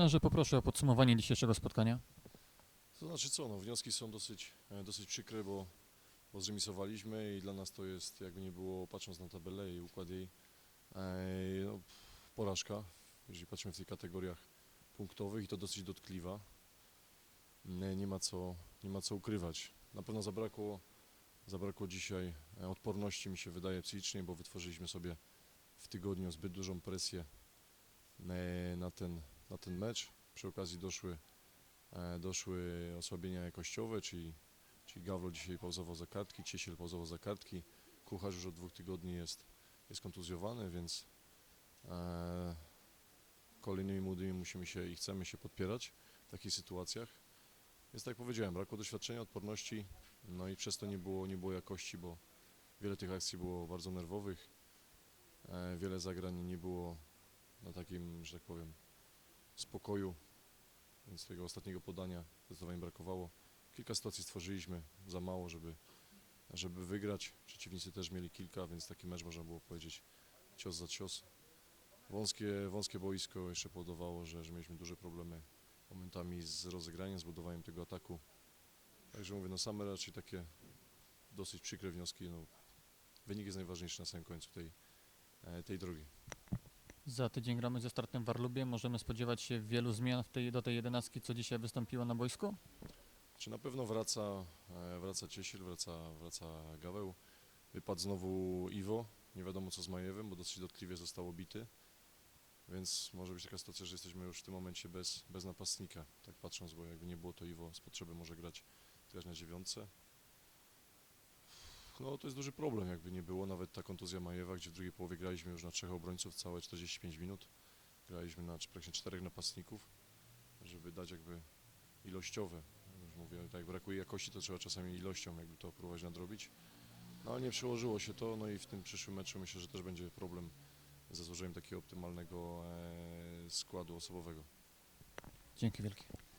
Trenerze, poproszę o podsumowanie dzisiejszego spotkania. To znaczy co, no, wnioski są dosyć, e, dosyć przykre, bo, bo zremisowaliśmy i dla nas to jest, jakby nie było, patrząc na tabelę i układ jej, e, no, porażka, jeżeli patrzymy w tych kategoriach punktowych i to dosyć dotkliwa. Nie, nie, ma co, nie ma co ukrywać. Na pewno zabrakło, zabrakło dzisiaj e, odporności, mi się wydaje, psychicznej, bo wytworzyliśmy sobie w tygodniu zbyt dużą presję na ten, na ten mecz. Przy okazji doszły e, doszły osłabienia jakościowe, czyli, czyli Gawlo dzisiaj pauzował za kartki, Ciesiel pauzował za kartki, Kucharz już od dwóch tygodni jest, jest kontuzjowany, więc e, kolejnymi młodymi musimy się i chcemy się podpierać w takich sytuacjach. Więc tak jak powiedziałem, brakło doświadczenia, odporności, no i przez to nie było, nie było jakości, bo wiele tych akcji było bardzo nerwowych, e, wiele zagrań nie było na takim, że tak powiem, spokoju, więc tego ostatniego podania zdecydowanie brakowało. Kilka sytuacji stworzyliśmy, za mało, żeby, żeby wygrać. Przeciwnicy też mieli kilka, więc taki mecz można było powiedzieć cios za cios. Wąskie, wąskie boisko jeszcze powodowało, że, że mieliśmy duże problemy momentami z rozegraniem, z budowaniem tego ataku. Także mówię, no same raczej takie dosyć przykre wnioski. No, wynik jest najważniejszy na samym końcu tej, e, tej drogi. Za tydzień gramy ze startem w Warlubie. Możemy spodziewać się wielu zmian w tej, do tej jedenastki, co dzisiaj wystąpiło na boisku? Czy na pewno wraca, e, wraca Ciesiel, wraca, wraca Gaweł. Wypadł znowu Iwo. Nie wiadomo co z Majewem, bo dosyć dotkliwie został bity. Więc może być taka sytuacja, że jesteśmy już w tym momencie bez, bez napastnika. Tak patrząc, bo jakby nie było to Iwo, z potrzeby może grać, grać na dziewiątce. No to jest duży problem, jakby nie było. Nawet ta kontuzja Majewa, gdzie w drugiej połowie graliśmy już na trzech obrońców całe 45 minut. Graliśmy na praktycznie czterech napastników, żeby dać jakby ilościowe już mówię, tak jak brakuje jakości, to trzeba czasami ilością jakby to próbować nadrobić. No ale nie przełożyło się to, no i w tym przyszłym meczu myślę, że też będzie problem ze złożeniem takiego optymalnego e, składu osobowego. Dzięki wielkie.